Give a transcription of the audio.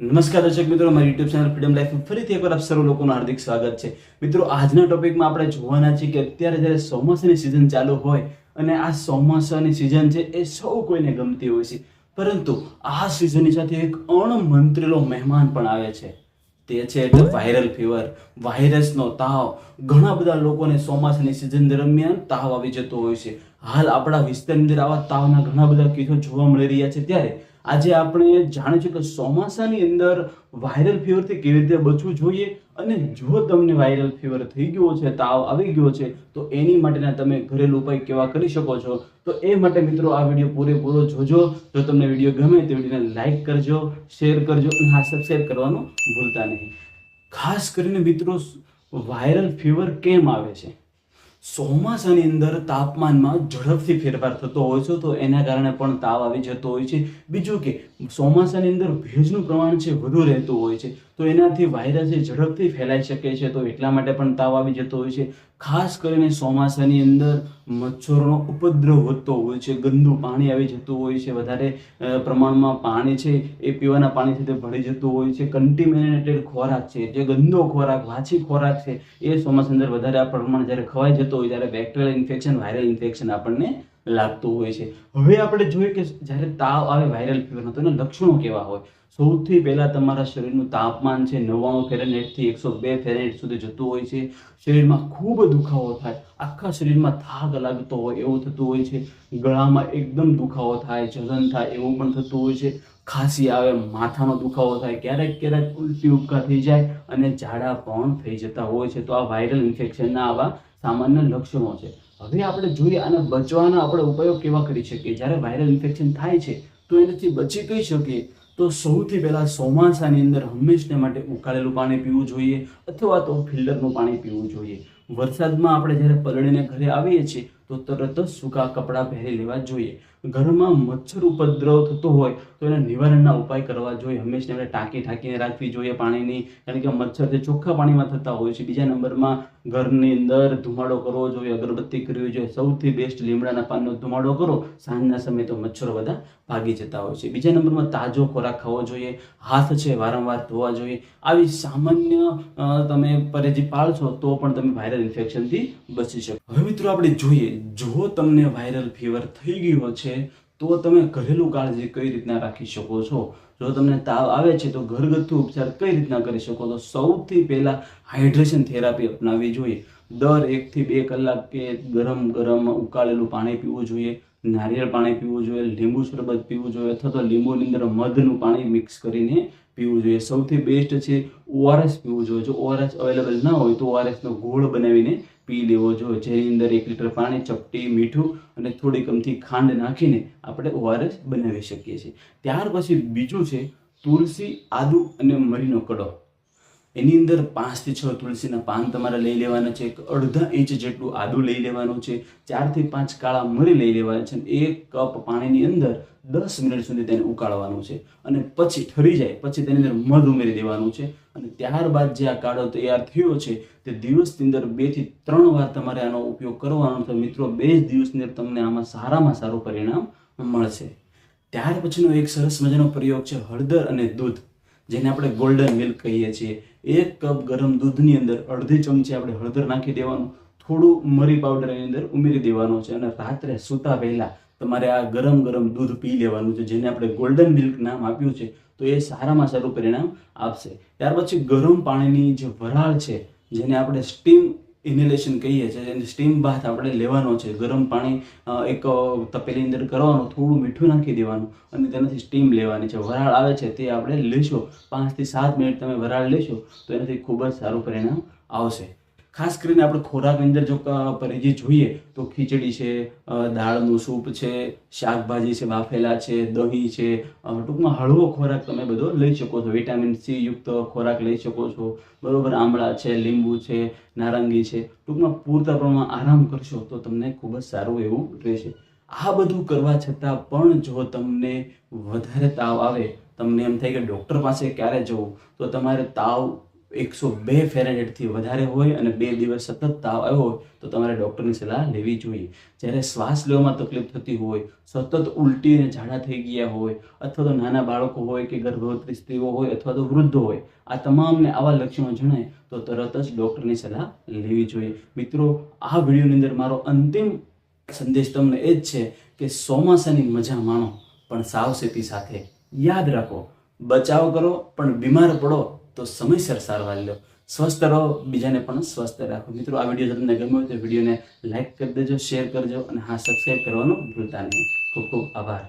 નમસ્કાર દર્શક મિત્રો મારી યુટ્યુબ ચેનલ ફ્રીડમ લાઈફ ફરીથી એકવાર આપ સર્વ લોકોનું હાર્દિક સ્વાગત છે. મિત્રો, આજના ટોપિકમાં આપણે જોવાના છીએ કે અત્યારે જ્યારે ચોમાસાની સિઝન ચાલુ હોય અને આ ચોમાસાની સિઝન છે એ સૌ કોઈને ગમતી હોય છે. પરંતુ આ સિઝનની સાથે એક અણમંત્રેલો મહેમાન પણ આવે છે. તે છે એટલે વાયરલ ફીવર વાયરસનો તાવ. ઘણા બધા લોકોને ચોમાસાની સિઝન દરમિયાન તાવ આવી જતો હોય છે. હાલ આપણા વિસ્તારની અંદર આવા તાવના ઘણા બધા કેસો જોવા મળી રહ્યા છે. ત્યારે આજે આપણે જાણીએ છીએ કે ચોમાસાની અંદર વાયરલ ફીવરથી કેવી રીતે બચવું જોઈએ અને જો તમને વાયરલ ફીવર થઈ ગયો છે, તાવ આવી ગયો છે, તો એની માટેના તમે ઘરેલું ઉપાય કેવા કરી શકો છો? તો એ માટે મિત્રો આ વીડિયો પૂરેપૂરો જોજો. જો તમને વીડિયો ગમે તો વિડીયોને લાઇક કરજો શેર કરજો અને હા સબસ્ક્રાઈબ કરવાનું ભૂલતા નહીં. ખાસ કરીને મિત્રો વાયરલ ફીવર કેમ આવે છે? ચોમાસાની અંદર તાપમાનમાં ઝડપથી ફેરફાર થતો હોય છે, તો એના કારણે પણ તાવ આવી જતો હોય છે. બીજું કે, ચોમાસાની અંદર ભેજનું પ્રમાણ છે, વધુ રહેતું હોય છે. તો એનાથી વાયરસ એ ઝડપથી ફેલાઈ શકે છે, તો એટલા માટે પણ તાવ આવી જતો હોય છે. ખાસ કરીને ચોમાસાની અંદર મચ્છરોનો ઉપદ્રવ વધતો હોય છે, ગંદુ પાણી આવી જતું હોય છે, વધારે પ્રમાણમાં પાણી છે એ પીવાના પાણી સાથે ભળી જતું હોય છે. કન્ટિમિનેટેડ ખોરાક છે, જે ગંદો ખોરાક, વાછી ખોરાક છે, એ ચોમાસાની અંદર વધારે આ પ્રમાણ જ્યારે ખવાઈ જતો હોય, ત્યારે બેક્ટેરિયલ ઇન્ફેક્શન વાયરલ ઇન્ફેક્શન આપણને લાગતું હોય છે. હવે આપણે જોઈએ કે જ્યારે તાવ આવે વાયરલ ફીવરનો તો એના લક્ષણો કેવા હોય? સૌથી પહેલાં તમારા શરીરનું તાપમાન છે, નવ્વાણું ફેરેનેટથી એકસો બે ફેરેનેટ સુધી જતું હોય છે. શરીરમાં ખૂબ દુખાવો થાય. આખા શરીરમાં થાક લાગતો હોય એવું થતું હોય છે. ગળામાં એકદમ દુખાવો થાય, જલન થાય એવું પણ થતું હોય છે. ખાંસી આવે, માથાનો દુખાવો થાય, ક્યારેક ક્યારેક ઉલટી ઉપકા થઈ જાય અને ઝાડા પણ થઈ જતા હોય છે. તો આ વાયરલ ઇન્ફેક્શનના આવા સામાન્ય લક્ષણો છે. હવે આપણે જોઈએ આને બચવાના આપણે ઉપાયો કેવા કરી શકીએ? જ્યારે વાયરલ ઇન્ફેક્શન થાય છે, તો એનાથી બચી કહી શકીએ? તો સૌથી પહેલાં ચોમાસાની અંદર હંમેશને માટે ઉકાળેલું પાણી પીવું જોઈએ, અથવા તો ફિલ્ટરનું પાણી પીવું જોઈએ. વરસાદમાં આપણે જ્યારે પલળીને ઘરે આવીએ છીએ તો તરત સૂકા કપડાં પહેરી લેવા જોઈએ. ઘરમાં મચ્છર ઉપદ્રવ થતો હોય તો એના નિવારણના ઉપાય કરવા જોઈએ. હંમેશા આપણે ટાંકી ટાંકીને રાખવી જોઈએ પાણીની. કારણ કે મચ્છર તે ચોખ્ખા પાણીમાં થતા હોય છે, બીજા નંબરમાં ઘરની અંદર ધુમાડો કરવો જોઈએ, અગરબત્તી કરવી જોઈએ. સૌથી બેસ્ટ લીમડાના પાનનો ધુમાડો કરો, સાંજના સમયે તો મચ્છરો બધા ભાગી જતા હોય છે. બીજા નંબરમાં તાજો ખોરાક ખાવો જોઈએ, હાથ છે વારંવાર ધોવા જોઈએ. આવી સામાન્ય તમે પરેજી પાળશો તો પણ તમે વાયરલ ઇન્ફેક્શનથી બચી શકો. હવે મિત્રો આપણે જોઈએ જો તમને વાયરલ ફીવર થઈ ગયો છે, તો તમે ઘરેલું કાળજી કઈ રીતના રાખી શકો છો? જો તમને તાવ આવે છે, તો ઘરગથ્થુ ઉપચાર કઈ રીતના કરી શકો? તો સૌથી પહેલાં હાઇડ્રેશન થેરાપી અપનાવવી જોઈએ. દર એકથી બે કલાક કે ગરમ ગરમ ઉકાળેલું પાણી પીવું જોઈએ. નારિયેળ પાણી પીવું જોઈએ, લીંબુ શરબત પીવું જોઈએ અથવા તો લીંબુની અંદર મધનું પાણી મિક્સ કરીને પીવું જોઈએ. સૌથી બેસ્ટ છે ઓઆરએસ પીવું જોઈએ. જો ઓઆરએસ અવેલેબલ ના હોય તો ઓઆરએસનો ગોળ બનાવીને પી લેવો જોઈએ. જેની અંદર એક લીટર પાણી, ચપટી, મીઠું અને થોડીક અમથી ખાંડ નાખીને આપણે ઓઆરએસ બનાવી શકીએ છીએ. ત્યાર પછી બીજું છે તુલસી, આદુ અને મરીનો કડો. એની અંદર પાંચથી છ તુલસીના પાન તમારે લઈ લેવાના છે, એક અડધા ઇંચ જેટલું આદુ લઈ લેવાનું છે ચારથી પાંચ કાળા મરી લઈ લેવાના છે એક કપ પાણીની અંદર દસ મિનિટ સુધી તેને ઉકાળવાનું છે. અને પછી ઠરી જાય, પછી તેની અંદર મધ ઉમેરી દેવાનું છે. અને ત્યારબાદ જે આ કાળો તૈયાર થયો છે, તે દિવસની અંદર બેથી ત્રણ વાર તમારે આનો ઉપયોગ કરવાનો તો મિત્રો, બે જ દિવસની અંદર તમને આમાં સારામાં સારું પરિણામ મળશે. ત્યાર પછીનો એક સરસ મજાનો પ્રયોગ છે હળદર અને દૂધ. જેને આપણે ગોલ્ડન મિલ્ક કહીએ છીએ. એક કપ ગરમ દૂધની અંદર અડધી ચમચી આપણે હળદર નાખી દેવાનું. થોડું મરી પાવડર એની અંદર ઉમેરી દેવાનો છે અને રાત્રે સૂતા પહેલાં તમારે આ ગરમ ગરમ દૂધ પી લેવાનું છે, જેને આપણે ગોલ્ડન મિલ્ક નામ આપ્યું છે. તો એ સારામાં સારું પરિણામ આપશે. ત્યાર પછી ગરમ પાણીની જે વરાળ છે, જેને આપણે સ્ટીમ ઇન્હેલેશન કહીએ છીએ એને સ્ટીમ બાથ આપણે લેવાનો છે. ગરમ પાણી એક તપેલી અંદર કરવાનું, થોડું મીઠું નાખી દેવાનું અને તેનાથી સ્ટીમ લેવાની છે. વરાળ આવે છે તે આપણે લેશો. પાંચથી સાત મિનિટ તમે વરાળ લેશો તો એનાથી ખૂબ જ સારું પરિણામ આવશે. ખાસ કરીને આપણે ખોરાકની અંદર જો પરેજી જોઈએ તો ખીચડી છે દાળનું સૂપ છે, શાકભાજી છે બાફેલા છે, દહીં છે ટૂંકમાં હળવો ખોરાક તમે બધો લઈ શકો છો. વિટામિન સી યુક્ત ખોરાક લઈ શકો છો. બરોબર આમળા છે, લીંબુ છે, નારંગી છે. ટૂંકમાં પૂરતા પ્રમાણમાં આરામ કરશો તો તમને ખૂબ જ સારું એવું રહેશે. આ બધું કરવા છતાં પણ જો તમને વધારે તાવ આવે, તમને એમ થાય કે ડૉક્ટર પાસે ક્યારે જવું, તો તમારે તાવ એકસો બે ફેરેનેટથી વધારે હોય અને બે દિવસ સતત તાવ આવ્યો હોય તો તમારે ડૉક્ટરની સલાહ લેવી જોઈએ. જ્યારે શ્વાસ લેવામાં તકલીફ થતી હોય, સતત ઉલટી અને ઝાડા થઈ ગયા હોય, અથવા તો નાના બાળકો હોય કે ગર્ભવતી સ્ત્રીઓ હોય અથવા તો વૃદ્ધો હોય, આ તમામને આવા લક્ષણો જણાય તો તરત જ ડૉક્ટરની સલાહ લેવી જોઈએ. મિત્રો, આ વિડીયોની અંદર મારો અંતિમ સંદેશ તમને એ જ છે કે ચોમાસાની મજા માણો, પણ સાવચેતી સાથે યાદ રાખો. બચાવ કરો, પણ બીમાર પડો તો સમયસર સારવાર લો. સ્વસ્થ રહો, બીજાને પણ સ્વસ્થ રાખો. મિત્રો, આ વીડિયો તમને ગમ્યો હોય તો વિડીયોને લાઇક કરી દેજો શેર કરજો અને હા સબસ્ક્રાઈબ કરવાનું ભૂલતા નહીં. ખૂબ ખૂબ આભાર.